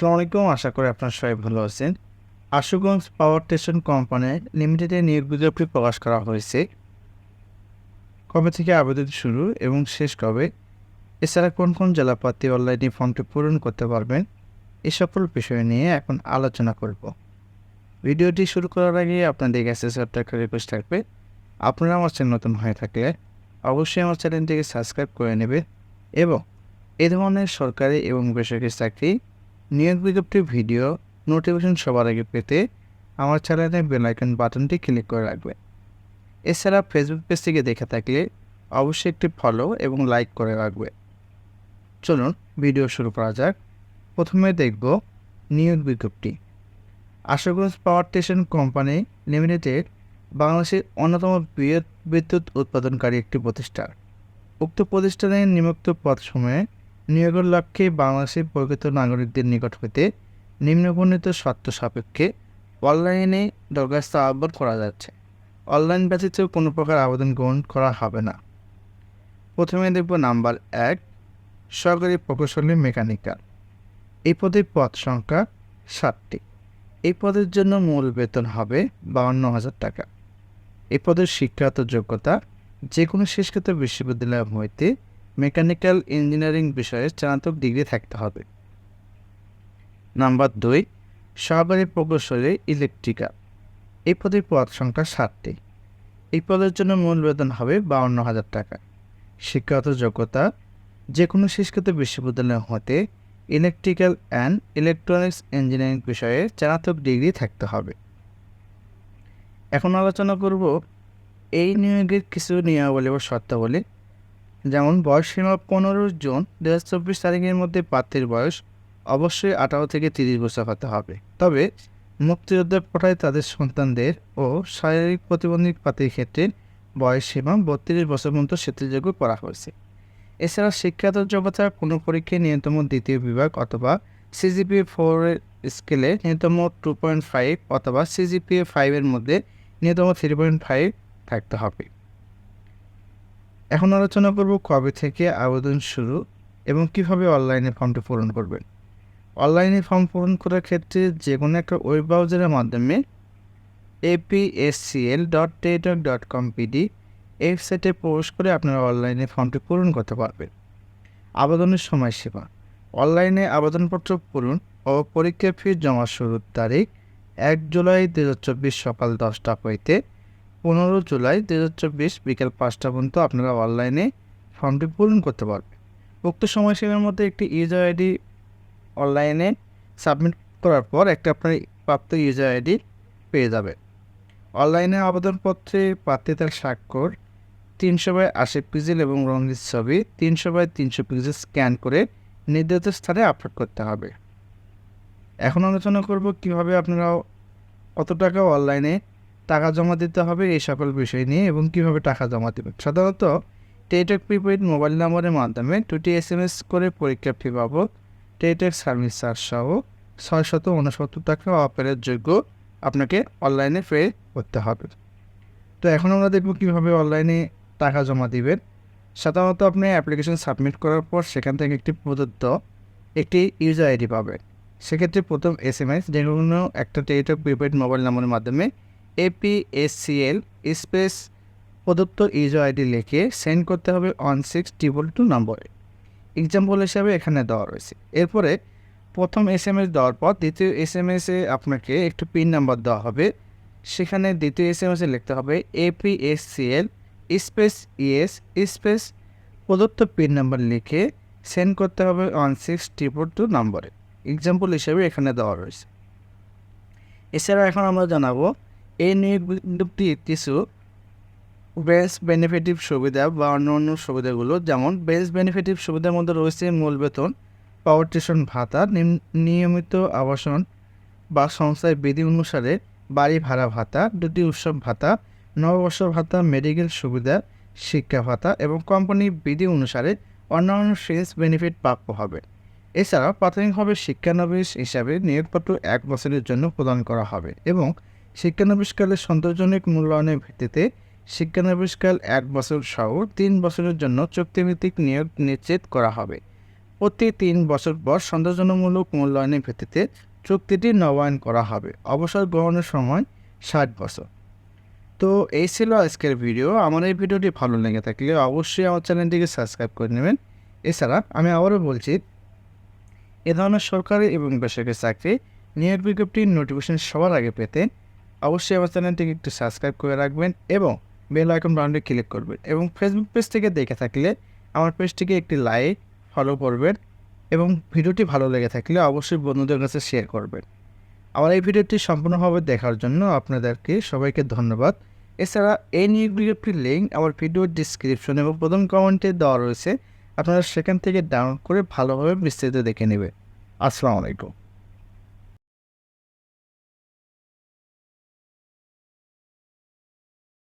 আসসালামু আলাইকুম। আশা করি আপনার সবাই ভালো আছেন। আশুগঞ্জ পাওয়ার স্টেশন কোম্পানি লিমিটেডের নিয়োগ বিজ্ঞপ্তি প্রকাশ করা হয়েছে। কবে থেকে আবেদন শুরু এবং শেষ কবে? এছাড়া কোন কোন জেলাপাতি অনলাইনে ফর্মটি পূরণ করতে পারবেন? এই সকল বিষয় নিয়ে এখন আলোচনা করব। ভিডিওটি শুরু করার আগে আপনাদের কাছে ছোট্ট রিকোয়েস্ট থাকবে। আপনারা আমার চ্যানেল নতুন হয়ে থাকলে অবশ্যই আমার চ্যানেলটিকে সাবস্ক্রাইব করে নেবে এবং এ ধরনের সরকারি এবং বেসরকারি চাকরি নিয়োগ বিজ্ঞপ্তির ভিডিও নোটিফিকেশন সবার আগে পেতে আমার চ্যানেলের বেল আইকন বাটনটি ক্লিক করে রাখবেন। এছাড়া ফেসবুক পেজ থেকে দেখে থাকলে অবশ্যই একটি ফলো এবং লাইক করে রাখবে। চলুন ভিডিও শুরু করা যাক। প্রথমে দেখব নিয়োগ বিজ্ঞপ্তি। Ashuganj power station company limited বাংলাদেশের অন্যতম বৃহৎ বিদ্যুৎ উৎপাদনকারী একটি প্রতিষ্ঠান। উক্ত প্রতিষ্ঠানের নিযুক্ত পদসমূহে নিয়োগের লক্ষ্যে বাংলাদেশের প্রকৃত নাগরিকদের নিকট হইতে নিম্নবর্ণিত শর্ত সাপেক্ষে অনলাইনে দরখাস্ত আহ্বান করা যাচ্ছে। অনলাইন ব্যতীত কোনো প্রকার আবেদন গ্রহণ করা হবে না। প্রথমে দেখব নাম্বার এক, সরকারি প্রকৌশলী মেকানিক্যাল। এই পদের পদ সংখ্যা সাতটি। এই পদের জন্য মূল বেতন হবে বাউন্ন হাজার টাকা। এই পদের শিক্ষাগত যোগ্যতা যে কোনো শেষকৃত বিশ্ববিদ্যালয় হইতে মেকানিক্যাল ইঞ্জিনিয়ারিং বিষয়ে স্নাতক ডিগ্রি থাকতে হবে। নাম্বার দুই, সহকারী প্রকৌশলী ইলেকট্রিক্যাল এই পদের পদ সংখ্যা ষাটটি এই পদের জন্য মূল বেতন হবে বাউন্ন হাজার টাকা। শিক্ষাগত যোগ্যতা যে কোনো শিক্ষিত বিশ্ববিদ্যালয় হতে ইলেকট্রিক্যাল অ্যান্ড ইলেকট্রনিক্স ইঞ্জিনিয়ারিং বিষয়ে স্নাতক ডিগ্রি থাকতে হবে। এখন আলোচনা করব এই নিয়োগের কিছু নিয়মাবলী ও শর্তাবলী যেমন বয়স সীমা পনেরো জুন দু হাজার চব্বিশ তারিখের মধ্যে প্রার্থীর বয়স অবশ্যই আঠারো থেকে তিরিশ বছর হতে হবে। তবে মুক্তিযোদ্ধার পটায় তাদের সন্তানদের ও শারীরিক প্রতিবন্ধী প্রার্থীর ক্ষেত্রে বয়স সীমা বত্রিশ বছর পর্যন্ত শিথিলযোগ্য করা হয়েছে। এছাড়া শিক্ষাগত যোগ্যতার কোনো পরীক্ষায় ন্যূনতম দ্বিতীয় বিভাগ অথবা সিজিপিএ ফোরের স্কেলে ন্যূনতম টু পয়েন্ট ফাইভ অথবা সিজিপিএ ফাইভের মধ্যে ন্যূনতম থ্রি পয়েন্ট ফাইভ থাকতে হবে। এখন আলোচনা করব কবে থেকে আবেদন শুরু এবং কীভাবে অনলাইনে ফর্মটি পূরণ করবেন। অনলাইনে ফর্ম পূরণ করার ক্ষেত্রে যে কোনো একটা ওয়েব ব্রাউজারের মাধ্যমে APSCL dot Teletalk dot com BD এই সাইটে প্রবেশ করে আপনারা অনলাইনে ফর্মটি পূরণ করতে পারবেন। আবেদনের সময়সীমা। অনলাইনে আবেদনপত্র পূরণ ও পরীক্ষা ফি জমা শুরুর তারিখ এক জুলাই দু হাজার চব্বিশ সকাল দশটা হইতে পনেরো জুলাই দু হাজার চব্বিশ বিকেল পাঁচটা পর্যন্ত আপনারা অনলাইনে ফর্মটি পূরণ করতে পারবেন। উক্ত সময়সীমার মধ্যে একটি ইউজার আইডি অনলাইনে সাবমিট করার পর একটা আপনার প্রাপ্ত ইউজার আইডি পেয়ে যাবে অনলাইনে আবেদনপত্রে প্রার্থী তার স্বাক্ষর, তিনশো বাই আশি পিক্সেল এবং রঙিন ছবি, তিনশো বাই তিনশো পিক্সেল স্ক্যান করে নির্ধারিত স্থানে আপলোড করতে হবে। এখন আলোচনা করব কীভাবে আপনারা কত টাকা অনলাইনে টাকা জমা দিতে হবে এই সকল বিষয় নিয়ে এবং কীভাবে টাকা জমা দেবেন? সাধারণত টেটেক প্রিপেড মোবাইল নম্বরের মাধ্যমে দুটি এস এম এস করে পরীক্ষা ফি বাবদ টেটেক সার্ভিস চার্জ সহ ছয়শত উনসত্তর টাকা অফারের যোগ্য আপনাকে অনলাইনে পে করতে হবে। তো এখন আমরা দেখব কীভাবে অনলাইনে টাকা জমা দিবেন। সাধারণত আপনি অ্যাপ্লিকেশন সাবমিট করার পর সেখান থেকে একটি প্রদত্ত একটি ইউজার আইডি পাবেন। সেক্ষেত্রে প্রথম এস এম এস যে কোনো একটা টেলিটক প্রিপেড মোবাইল নম্বরের মাধ্যমে এপিএসসিএল স্পেস প্রদত্ত ইউজার আইডি লিখে সেন্ড করতে হবে ওয়ান সিক্স ট্রিপল টু নম্বরে এক্সাম্পল হিসাবে এখানে দেওয়া রয়েছে। এরপরে প্রথম এস এম এস দেওয়ার পর দ্বিতীয় এস এম এসে আপনাকে একটু পিন নাম্বার দেওয়া হবে। সেখানে দ্বিতীয় এস এম এসে লিখতে হবে এপিএসসিএল স্পেস ইএস স্পেস প্রদত্ত পিন নাম্বার লিখে সেন্ড করতে হবে ওয়ান সিক্স ট্রিপল টু নম্বরে এক্সাম্পল হিসেবে এখানে দেওয়া রয়েছে। এছাড়া এখন আমরা জানাব এই নিয়োগ বিজ্ঞপ্তির কিছু বেস্ট বেনিফিটিভ সুবিধা বা অন্য অন্য সুবিধাগুলো যেমন বেস্ট বেনিফিটিভ সুবিধার মধ্যে রয়েছে মূল বেতন পাওয়ার স্টেশন ভাতা নিয়মিত আবাসন বা সংস্থায় বিধি অনুসারে বাড়ি ভাড়া ভাতা, দুটি উৎসব ভাতা, নববর্ষ ভাতা মেডিকেল সুবিধা, শিক্ষা ভাতা এবং কোম্পানি বিধি অনুসারে অন্যান্য ফ্রেন্স বেনিফিট প্রাপ্য হবে। এছাড়া প্রাথমিকভাবে শিক্ষানবিশ হিসাবে নিয়োগপত্র এক বছরের জন্য প্রদান করা হবে এবং শিক্ষানবিশকালের সন্তোষজনক মূল্যায়নের ভিত্তিতে শিক্ষানবিশকাল এক বছর সহ তিন বছরের জন্য চুক্তিভিত্তিক নিয়োগ নিশ্চিত করা হবে। প্রতি তিন বছর পর সন্তোষজনকমূলক মূল্যায়নের ভিত্তিতে চুক্তিটি নবায়ন করা হবে। অবসর গ্রহণের সময় ষাট বছর। তো এই ছিল আজকের ভিডিও। আমার এই ভিডিওটি ভালো লেগে থাকলে অবশ্যই আমার চ্যানেলটিকে সাবস্ক্রাইব করে নেবেন। এছাড়া আমি আবারও বলছি, এ ধরনের সরকারি এবং বেসরকারি চাকরি নিয়োগ বিজ্ঞপ্তির নোটিফিকেশন সবার আগে পেতে অবশ্যই আমার চ্যানেলটিকে একটু সাবস্ক্রাইব করে রাখবেন এবং বেল আইকন বাটনটি ক্লিক করবেন এবং ফেসবুক পেজ থেকে দেখে থাকলে আমার পেজটিকে একটি লাইক ফলো করবেন এবং ভিডিওটি ভালো লেগে থাকলে অবশ্যই বন্ধুদের কাছে শেয়ার করবেন। আমার এই ভিডিওটি সম্পূর্ণভাবে দেখার জন্য আপনাদেরকে সবাইকে ধন্যবাদ। এছাড়া এই নিয়োগ বিজ্ঞপ্তির লিঙ্ক আমার ভিডিওর ডিসক্রিপশন এবং প্রথম কমেন্টে দেওয়া রয়েছে। আপনারা সেখান থেকে ডাউনলোড করে ভালোভাবে বিস্তারিত দেখে নেবে আসসালামু আলাইকুম।